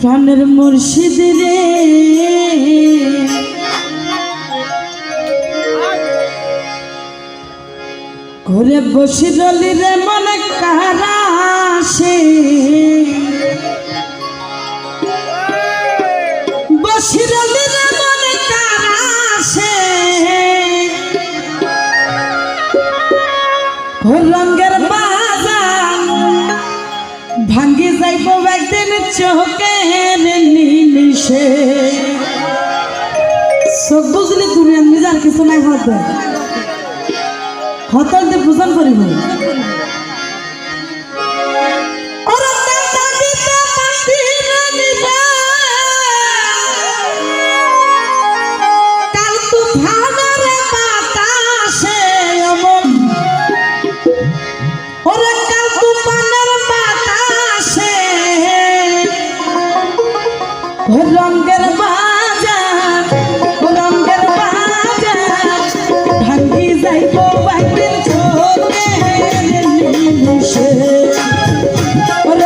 প্রাণের মুর্শিদ রে। ঘরে বসি রলি রে মনে কারা সে রঙের বাজার ভাঙ্গি যাইব একদিন চোখের নিমিশে চোখ বুঝলি তুমি নিজার কিছু নাই হতে। হতল দিয়ে পূজন করিব। রঙের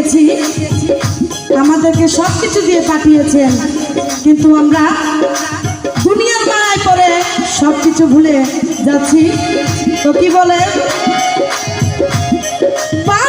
গিয়েছি আমাদেরকে সব কিছু দিয়ে পাঠিয়েছেন। কিন্তু আমরা দুনিয়ার মারায় করে সব কিছু ভুলে যাচ্ছি। তো কি বলে? পার